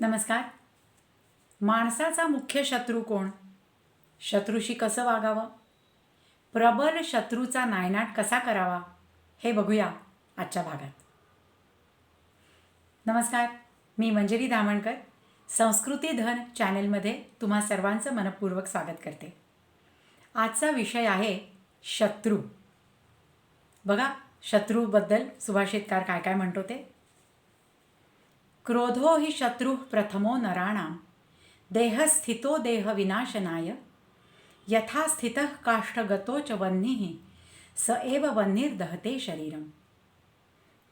नमस्कार. माणसाचा मुख्य शत्रू कोण? शत्रूशी कसं वागावं? प्रबल शत्रूचा नायनाट कसा करावा? हे बघूया आजच्या भागात. नमस्कार मी मंजरी धामणकर संस्कृती धन चॅनेलमध्ये तुम्हा सर्वांचं मनपूर्वक स्वागत करते. आजचा विषय आहे शत्रू. बघा शत्रूबद्दल सुभाषितकार काय काय म्हणतो ते क्रोधो हि शत्रुः प्रथमो नराणां देहस्थितो देहविनाशनाय। यथा स्थितः काष्ठगतो च वह्निः स एव वह्निर्दहते शरीरम।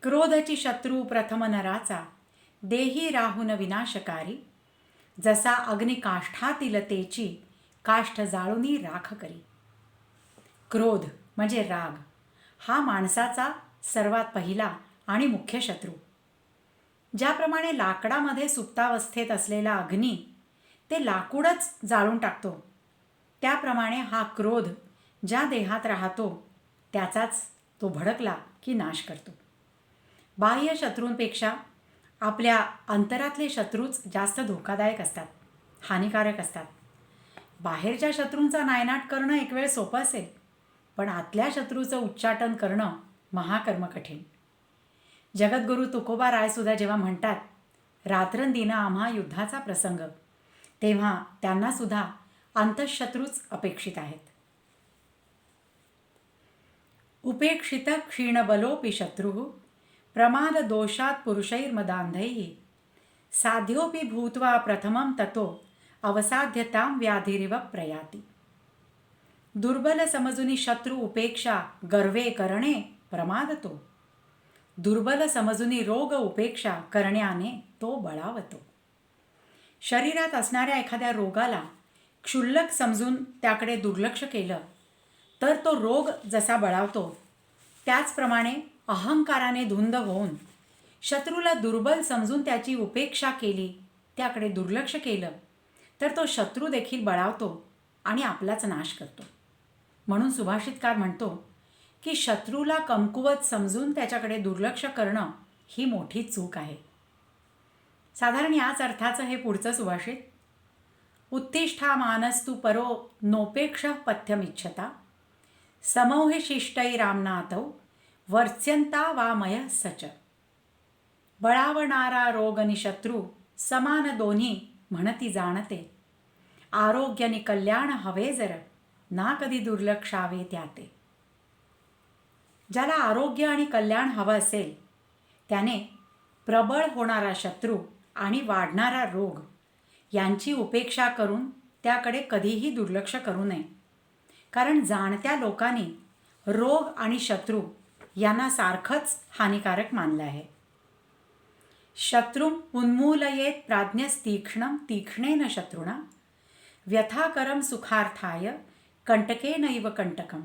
क्रोधची शत्रू प्रथम नराचा देही राहून विनाशकारी जसा अग्निकाष्ठातील तेची काष्ठ जाळुनी राख करी। क्रोध म्हणजे राग हा माणसाचा सर्वात पहिला आणि मुख्य शत्रू। ज्याप्रमाणे लाकडामध्ये सुप्तावस्थेत असलेला अग्नी ते लाकूडच जाळून टाकतो. त्याप्रमाणे हा क्रोध ज्या देहात राहतो त्याचाच तो भडकला की नाश करतो. बाह्य शत्रूंपेक्षा आपल्या अंतरातले शत्रूच जास्त धोकादायक असतात हानिकारक असतात. बाहेरच्या शत्रूंचा नायनाट करणं एक वेळ सोपं असेल पण आतल्या शत्रूचं उच्चाटन करणं महाकर्म कठीण जगद्गुरू तुकोबा रायसुद्धा जेव्हा म्हणतात रात्रंदिन आम्हा युद्धाचा प्रसंग तेव्हा त्यांनासुद्धा अंतःशत्रूच अपेक्षित आहेत. उपेक्षित क्षीणबलोपि शत्रु प्रमाद दोषात पुरुषैर्मदांधै साध्योपि भूत्वा प्रथमं ततो अवसाध्यतां व्याधिरिव प्रयाती। दुर्बल समजुनी शत्रु उपेक्षा गर्वे करणे प्रमादतो। दुर्बल समजुनी रोग उपेक्षा करण्याने तो बळावतो. शरीरात असणाऱ्या एखाद्या रोगाला क्षुल्लक समजून त्याकडे दुर्लक्ष केलं तर तो रोग जसा बळावतो त्याचप्रमाणे अहंकाराने धुंद होऊन शत्रूला दुर्बल समजून त्याची उपेक्षा केली त्याकडे दुर्लक्ष केलं तर तो शत्रू देखील बळावतो आणि आपलाच नाश करतो. म्हणून सुभाषितकार म्हणतो की शत्रूला कमकुवत समजून त्याच्याकडे दुर्लक्ष करणं ही मोठी चूक आहे. साधारण याच अर्थाचं हे पुढचं सुभाषित. उत्तिष्ठा मानस्तु परो नोपेक्ष पथ्यमिच्छता. समौहि शिष्टई रामनाथौ वर्च्यंता वामय सच. बळावणारा रोग आणि शत्रू समान दोन्ही म्हणती जाणते. आरोग्य आणि कल्याण हवे जर ना कधी दुर्लक्षावे त्या ते ज्याला आरोग्य आणि कल्याण हवं असेल त्याने प्रबळ होणारा शत्रू आणि वाढणारा रोग यांची उपेक्षा करून त्याकडे कधीही दुर्लक्ष करू नये. कारण जाणत्या लोकांनी रोग आणि शत्रू यांना सारखंच हानिकारक मानलं आहे. शत्रू उन्मूलयेत प्राज्ञस्तीक्ष्णं तीक्ष्णेन शत्रुणा व्यथाकरम सुखार्थाय कंटकेनैव कंटकम.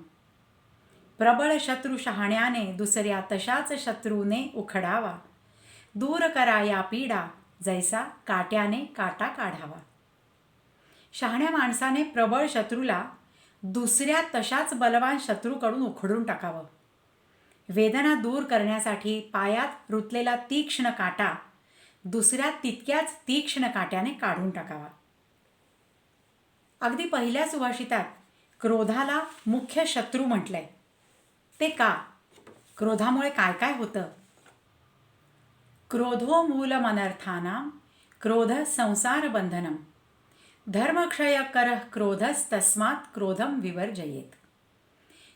प्रबळ शत्रू शहाण्याने दुसऱ्या तशाच शत्रूने उखडावा. दूर करा या पीडा जैसा काट्याने काटा काढावा. शहाण्या माणसाने प्रबळ शत्रूला दुसऱ्या तशाच बलवान शत्रूकडून उखडून टाकावं. वेदना दूर करण्यासाठी पायात रुतलेला तीक्ष्ण काटा दुसऱ्या तितक्याच तीक्ष्ण काट्याने काढून टाकावा. अगदी पहिल्या सुभाषितात क्रोधाला मुख्य शत्रू म्हटलंय. ते का? क्रोधामुळे काय काय होतं? क्रोधो मूलमनर्थानां क्रोध संसार बंधनम। धर्मक्षय कर क्रोधस्तस्मात् क्रोधम विवर्जयेत।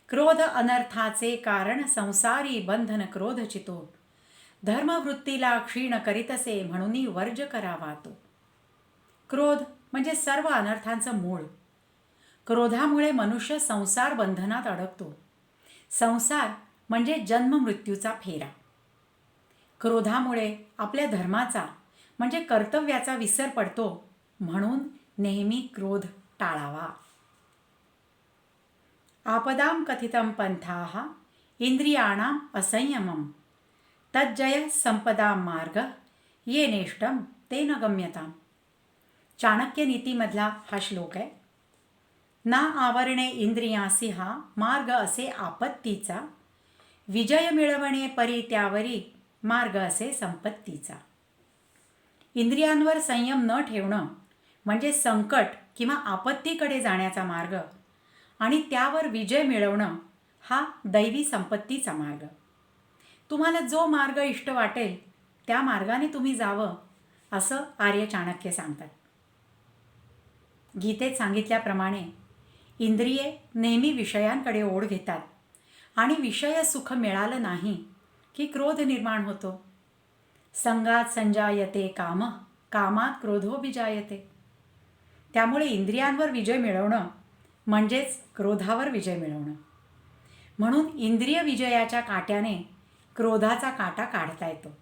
क्रोध अनर्थाचे कारण संसारी बंधन क्रोध चितो। धर्मवृत्तीला क्षीण करीतसे म्हणून वर्ज करावा तो क्रोध म्हणजे सर्व अनर्थांचं मूळ। क्रोधामुळे मनुष्य संसार बंधनात अडकतो। संसार म्हणजे जन्म मृत्यूचा फेरा. क्रोधामुळे आपल्या धर्माचा म्हणजे कर्तव्याचा विसर पडतो म्हणून नेहमी क्रोध टाळावा. आपदां कथितं पंथाः इंद्रियाणाम् असंयमं तज्जय संपदा मार्ग ये नेष्टम ते न गम्यताम. चाणक्य नीतीमधला हा श्लोक आहे. ना आवरणे इंद्रियासी हा मार्ग असे आपत्तीचा. विजय मिळवणे परी त्यावरी मार्ग असे संपत्तीचा. इंद्रियांवर संयम न ठेवणं म्हणजे संकट किंवा आपत्तीकडे जाण्याचा मार्ग आणि त्यावर विजय मिळवणं हा दैवी संपत्तीचा मार्ग. तुम्हाला जो मार्ग इष्ट वाटेल त्या मार्गाने तुम्ही जावं असं आर्य चाणक्य सांगतात. गीतेत सांगितल्याप्रमाणे इंद्रिये नेहमी विषयांकडे ओढ घेतात. आणि विषय सुख मिळालं नाही की क्रोध निर्माण होतो. संगात संजायते काम कामात क्रोधो बिजायते त्यामुळे इंद्रियांवर विजय मिळवणं म्हणजेच क्रोधावर विजय मिळवणं. म्हणून इंद्रिय विजयाच्या काट्याने क्रोधाचा काटा काढता येतो.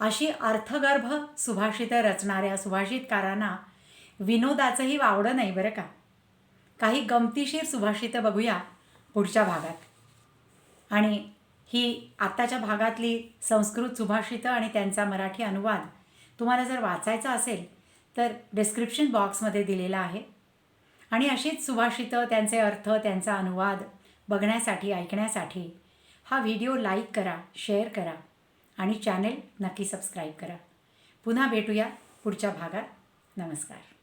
अशी अर्थगर्भ सुभाषितं रचणाऱ्या सुभाषितकारांना विनोदाचंही वावडं नाही बरं का? काही गमतीशीर सुभाषितं बघूया पुढच्या भागात. आणि ही आत्ताच्या भागातली संस्कृत सुभाषितं आणि त्यांचा मराठी अनुवाद तुम्हाला जर वाचायचा असेल तर डिस्क्रिप्शन बॉक्समध्ये दिलेला आहे. आणि अशीच सुभाषितं त्यांचे अर्थ त्यांचा अनुवाद बघण्यासाठी ऐकण्यासाठी हा व्हिडिओ लाईक करा शेअर करा आणि चॅनेल नक्की सबस्क्राईब करा. पुन्हा भेटूया पुढच्या भागात. नमस्कार.